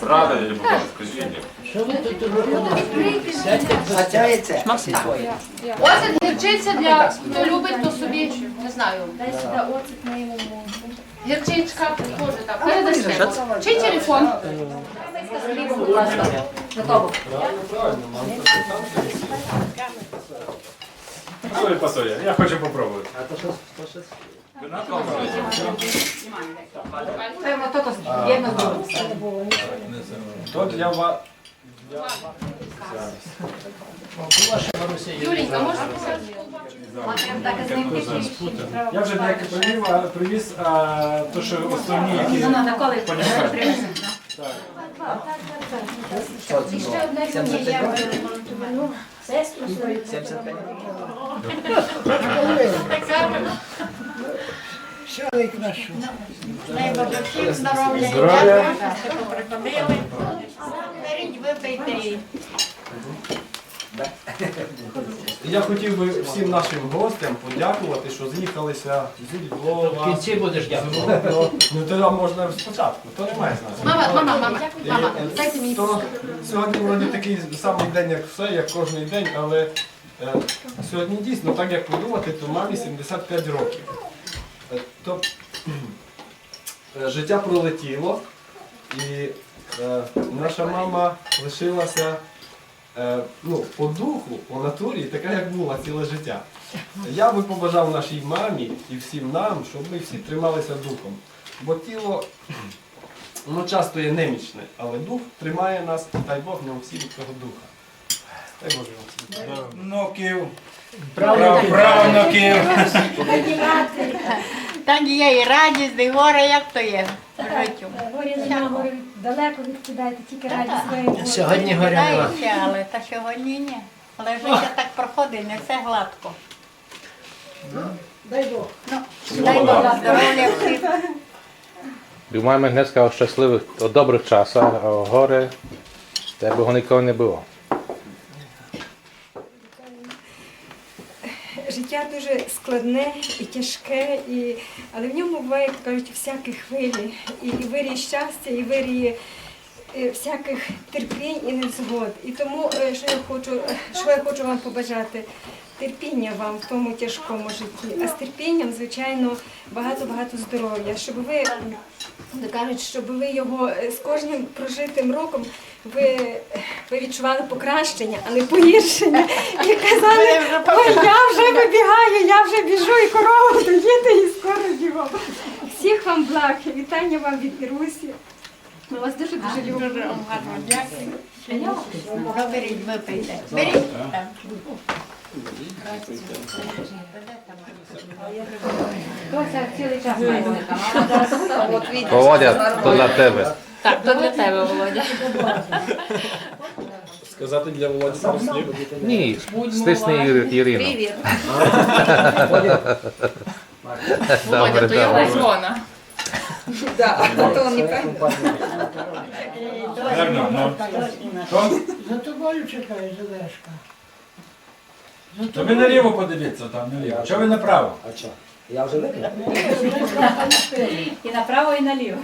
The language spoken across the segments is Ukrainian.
Правда, дядя Богдан, скажіть. Що ви тут робите? Оцет гірчиця для хто любить, то собі не знаю. Дай сюди оцет на йому. Гірчичка теж так. Передасте. Чий телефон? Пасує, пасує. Я хочу попробувати. А то що? Вас. Я вже деякі привів, а привіз, а, то, що основні, які понімають. І ще одне рівня є. Сестру свою. 75. Чоловік наш. Здоров'я. Беріть, випийте і Я хотів би всім нашим гостям подякувати, що з'їхалися зі В Львова. кінці будеш дякувати. Ну, Ну, то можна спочатку, то немає значення. Мама, мама, мама, мама, дайте мені. то сьогодні вроді такий самий день, як все, як кожен день, але е, сьогодні дійсно, так як подумати, то мамі 75 років. Е, то е, життя пролетіло, і е, наша мама лишилася е, ну, по духу, по натурі, така, як була ціле життя. Я би побажав нашій мамі і всім нам, щоб ми всі трималися духом. Бо тіло воно часто є немічне, але дух тримає нас, дай Бог нам всі від того духа. Дай Боже вам всім. Внуків, Правильно. правнуків. Так є і радість, і горе, як то є в життю. горі нема, горі далеко відкидайте, тільки радість своєї Сьогодні горя нема. але та сьогодні ні. Але життя так проходить, не все гладко. Дай Бог. Ну, дай Бог здоров'я всім. Думаємо днеска о щасливих, о добрих часах, а о горе, тебе його ніколи не було. Життя дуже складне і тяжке, і... але в ньому буває, як кажуть, всякі хвилі. І, вирії щастя, і вирії е, всяких терпінь і невзгод. І тому, е, що я хочу, що я хочу вам побажати. Терпіння вам в тому тяжкому житті, а з терпінням, звичайно, багато-багато здоров'я, щоб ви, кажуть, щоб ви його е, з кожним прожитим роком ви, ви відчували покращення, а не погіршення. І казали, ой, я вже вибігаю, я вже біжу і корову доїти і скоро бігом. Всіх вам благ, вітання вам від Ірусі. Ми вас дуже дуже любимо. Дуже вам гарно дякую. Ну, беріть, випийте. Беріть. Так. Цілий час має? Володя, то для тебе. Так, то для тебе, Володя. Сказати для Володі пару слів. Ні, стисни Ір- Ірину. Володя, Добре, то я добре. Гарно, ну. Що? За тобою чекає Зелешка. То ви наліво подивіться, там наліво. Чого ви направо? А що? Я вже випив. І направо, і наліво.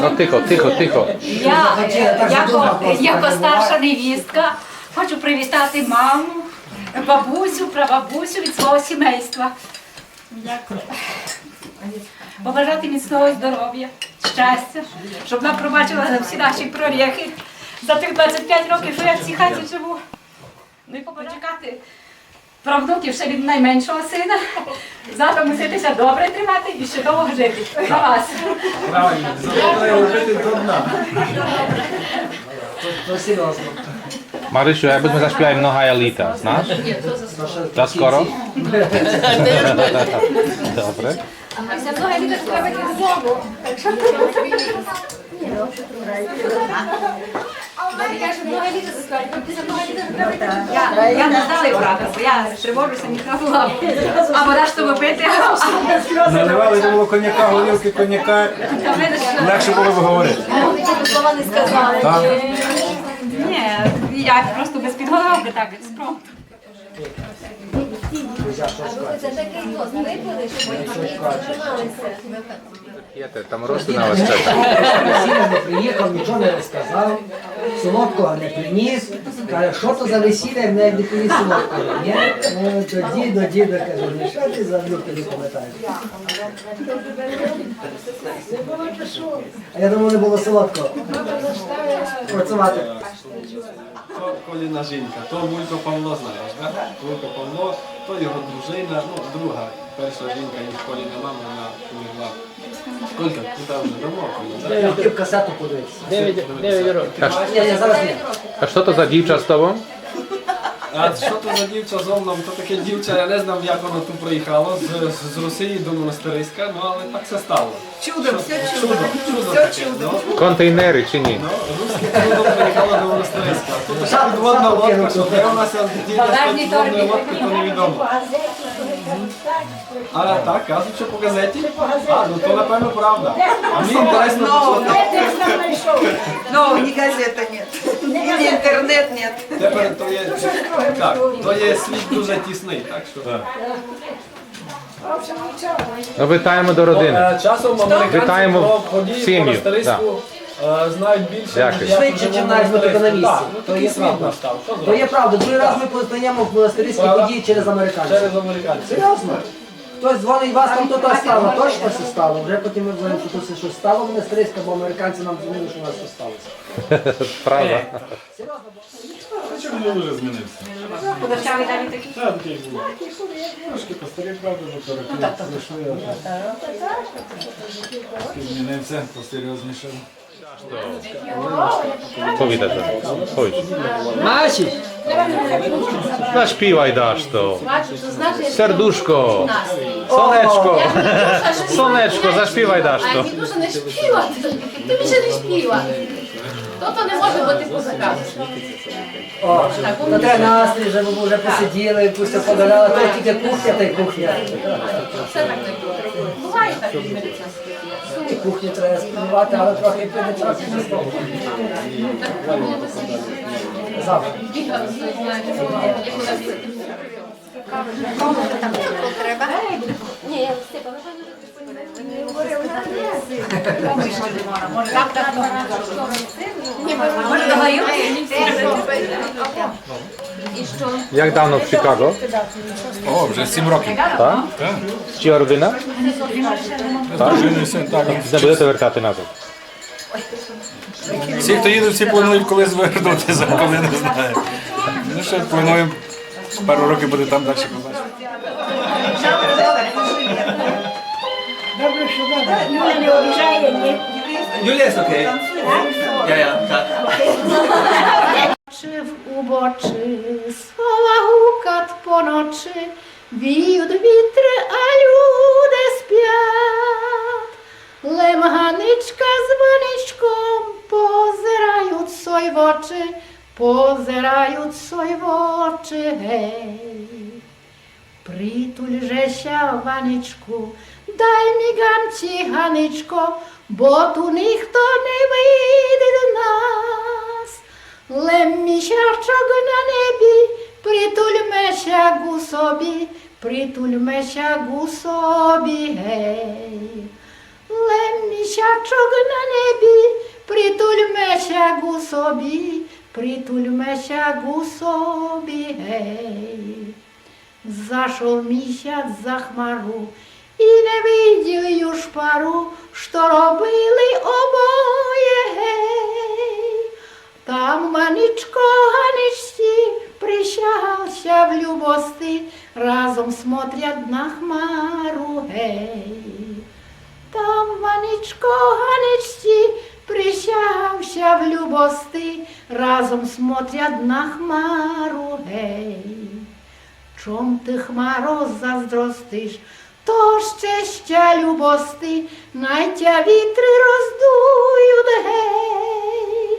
Ну тихо, тихо, тихо. Я, як, як старша невістка, хочу привітати маму, бабусю, прабабусю від свого сімейства. Дякую. Побажати міцного здоров'я, щастя, щоб вона пробачила за всі наші проріхи за тих 25 років, що я в цій хаті живу. Ну і почекати правнуків ще від найменшого сина. Завтра муситися добре тримати і ще довго жити. На вас. Правильно, треба жити до дна. То серйозно. Я будемо заспівати много літа, знаєш? То що Та скоро? Добре. За много літа треба додому. Я, я не знала брата, бо я тривожуся, не була. А вода тобі пити, а Наливали було коньяка, горілки коньяка, легше було б говорити. слова не сказали. Ні, я просто без підготовки так, спробую. Друзі, що Це такий тост випили, щоб вони трималися. Там рости на вас це. Не приїхав, нічого не розказав, солодкого не приніс. Каже, що то за весілля, як не приніс солодкого? Ні? Ну, то дідо, дідо, каже, ну що ти за внук тобі пам'ятаєш? А я думав, не було солодкого. Працювати. То Коліна жінка, то Вулько Павло знаєш, так? Вулько Павло, то його дружина, ну, друга, перша жінка, їх Коліна мама, вона померла. Давно Я хотів касету подивитися. так? Ні, я зараз ні. А що то за дівча з тобою? А що то за дівча з Омном? То таке дівча, я не знаю, як воно тут проїхало, з, з, з Росії до Монастириська, ну але так все стало. Чудо, все Чудо, чудо таке, ну. Контейнери чи ні? Ну, русське чудо приїхало до Монастириська. Тут ще підводна лодка, що де у нас діти з підводної лодки, то невідомо. А так, кажуть, що по газеті? А, ну то напевно правда. А мені інтересно, що Но ни газета нет, ни интернет нет. тепер то є, так, то є світ дуже тісний, так що. Ну, вітаємо до родини. Е, Часом американці Вітаємо про події в сім'ю, монастириську е, знають більше, Дякую. ніж я Швидше, чим навіть ми тут на місці. Так, ну То такий є світ правда. настав. Що То є правда. Другий раз ми постаємо в монастирські Правда? події через американців. Через американців. Серйозно? Хтось дзвонить вас, там то стало, точно все стало. Вже потім ми знаємо, що тут щось стало в монастирська, бо американці нам дзвонили, що у нас щось сталося. Правда. Чому дуже змінився? Подощавий далі такий. Так, такий був. Трошки постарів, правда, бо перекрив. Прийшли, а змінився, посерйозніше. Повідати. Chodź. Маші! Zaśpiewaj dasz to. Serduszko. Сонечко. Як. Сонечко, заспівай даш А то. Нікуша не співа, ти більше не співа. То то не може бути позака. О, то треба настрій, щоб ви вже посиділи, пусть погаляли, то тільки кухня, та й кухня. Все так не. Буває так від медицинських. І кухню треба співати, але трохи піде час і не знову. Завтра. Бігали, знаєте, як у нас Треба? Ні, я Степа, Може, Jak dawno w Chicago? О, вже сім років. Tak? Родина? Так? Дружиною син, так. Не будете вертати назад. Всі, хто їде, всі планують коли звернутися, коли не знаю. Ну що, плануємо пару років буде там далі Julija obniżaje, okej. Ja, ja, tak. Oczy w uboczy, słowa hukat po noczy, od witry, a lude spiat. Lemhanyczka z maniczką pozirajut swoj w oczy, pozerają swoj w oczy, hej. Przytul, że się, дай мігам Ганечко, бо ту ніхто не вийде до нас. Леммісячок на небі, притульмеся гусобі, притульмеся гусобі, гей. Леммісячок на небі, притульмеся гусобі, притульмеся гусобі, гей. Зашел місяць за хмару, і не виділи юж пару, що робили обоє. Гей. Там маничко ганичці присягався в любости, разом смотрять на хмару. Гей. Там маничко ганичці присягався в любости, разом смотрять на хмару. Гей. Чом ти хмаро заздростиш, то щастя любости, найтя вітри роздують гей.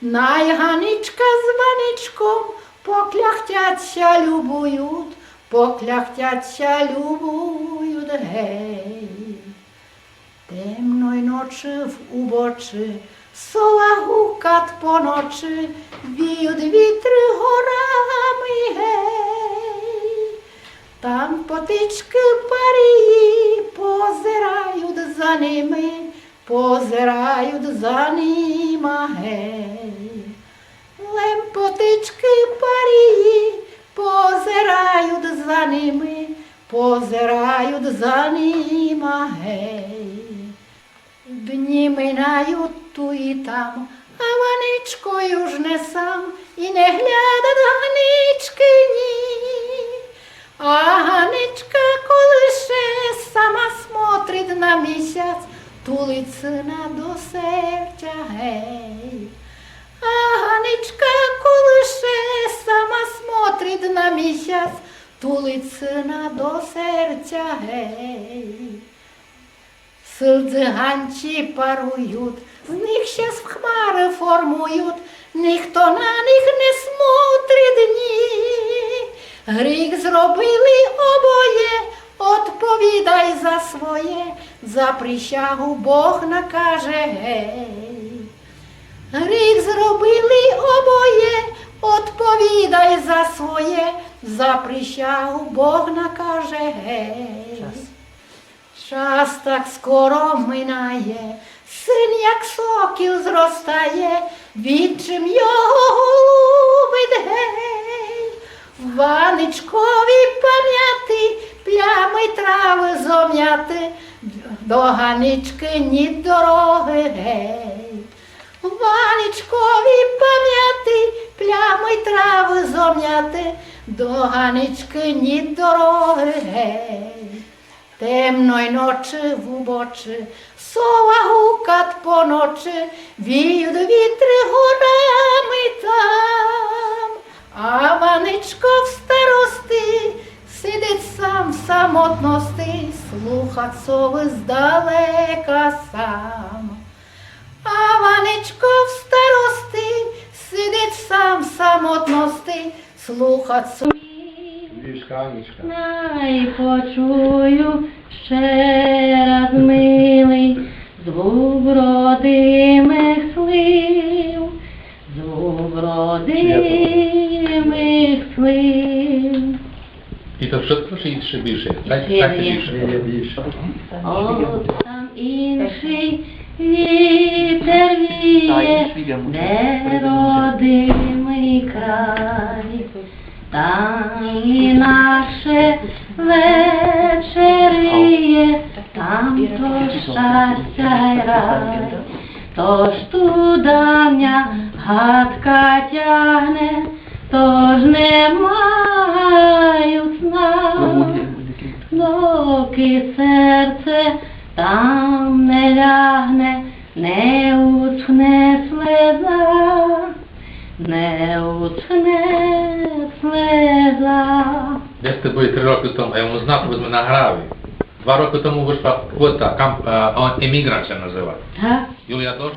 Най ганичка з ваничком покляхтяться любують, покляхтяться любують гей. Темної ночі в убочі, сола гукат по ночі, віють вітри горами гей. Там потички парії позирають за ними, позирають за ними гей. Лемпотички парії позирають за ними, позирають за ними гей. Дні минають ту і там, а ваничкою ж не сам, і не глядать ганички ні. А ганичка колише сама смотрить на місяць, тулить сина до серця гей. А Ганичка колише сама смотрить на місяць, тулить сина до серця гей. Силдзиганчі парують, з них щас в хмари формують, ніхто на них не смотрить ні. Гріх зробили обоє, отповідай за своє, за присягу Бог накаже гей. Гріх зробили обоє, отповідай за своє, за присягу Бог накаже гей. Час так скоро минає, син як сокіл зростає, відчим його. В ваничковій пам'яти плями трави зом'яти, до ганички ні дороги гей. В ваничковій пам'яти плями трави зом'яти, до ганички ні дороги гей. Темної ночі в убочі, сова гукат поночі, віють вітри горами там, а ваничко в старости сидить сам в самотності, слухать сови здалека сам. А ваничко в старости сидить сам в самотності, слухать сови. Най почую ще раз милий звук родимих слив, звук родимих слив. І то wszystko, чи ще більше? Дайте- дайте більше. От там інший вітер віє, де родимий край. Там і наше вечеріє, там то щастя й рай. Тож ту давня гадка тягне, тож не мають сна, доки серце там не лягне, не утхне слеза, не утхне слеза. Я з тобою три роки тому, я йому знав, бо ми награли. Два роки тому вийшла квота, камп, е, емігрант це називає. Юлія Дош.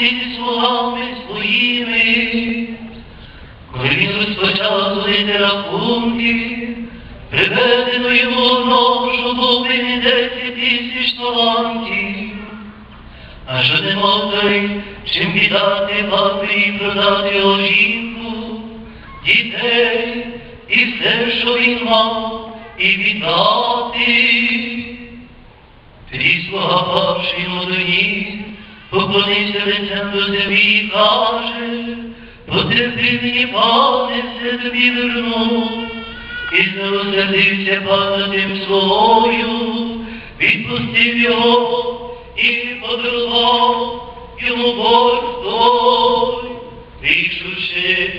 Зі слугами своїми. Коли він розпочав рахунки, приведено йому грошу був він десять тисяч талантів. А що не той, чим віддати папі і продати його жінку, дітей і все, що він мав, і віддати. Тоді слуга павши йому до ніг, поклонився лицем до землі і каже, потерпи мені, пане, все тобі верну. І змилосердився пан над тим слугою, відпустив його і подарував йому борг той. Вийшовши,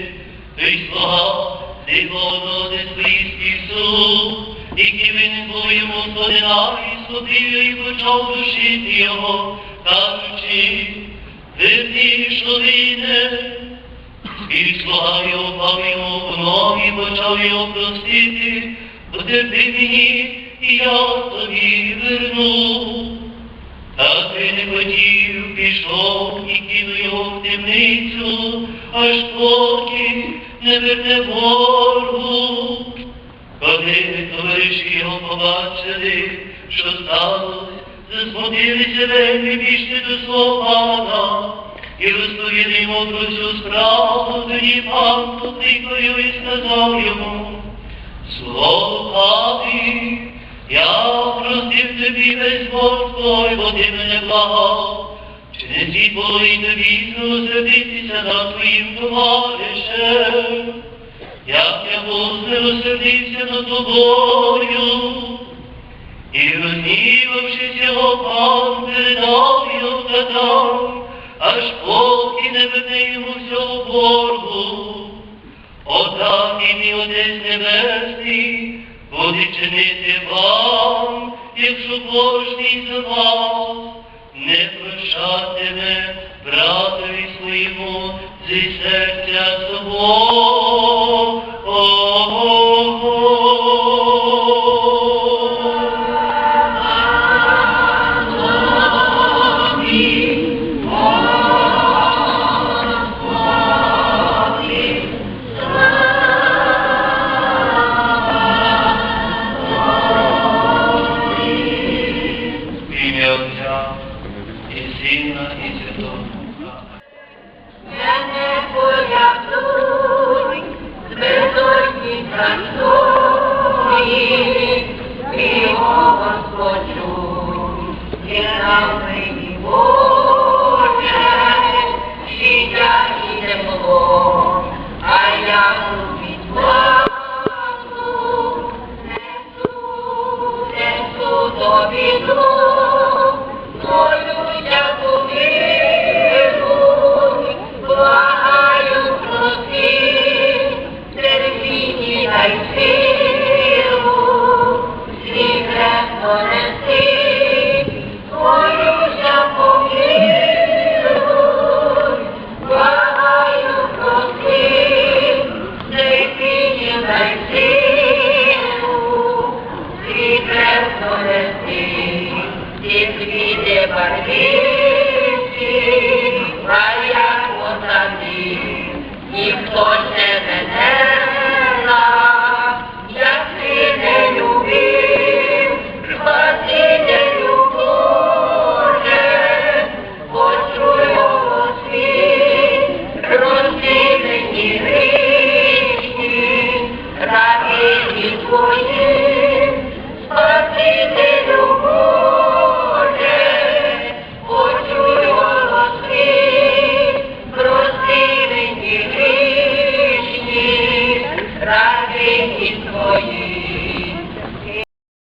той дивно де своїх співсу, які винен був йому сто динарій, схопив і почав душити його, слуга його впав йому в ноги, почав його простити, потерпи мені, і я тобі верну. Та ти не хотів, пішов і кинув його в темницю, аж поки не верне боргу. Коли товариші його побачили, що сталося, засмутилися вельми пішли до пана, і розповіли йому про цю справу, тоді пан покликав і сказав йому, Слухай, я простив тобі весь Бог твой, бо ти мене благав. Чи не було й тобі зрозумітися над твоїм товаришем? Як я був змилосердився над тобою, і розгнівавшись його пан, передав його в аж поки не веде йому всього боргу. Отак і мій Отець Небесний буде чинити вам, якщо кожний з вас не прощатиме братові своєму зі серця В тобі дух,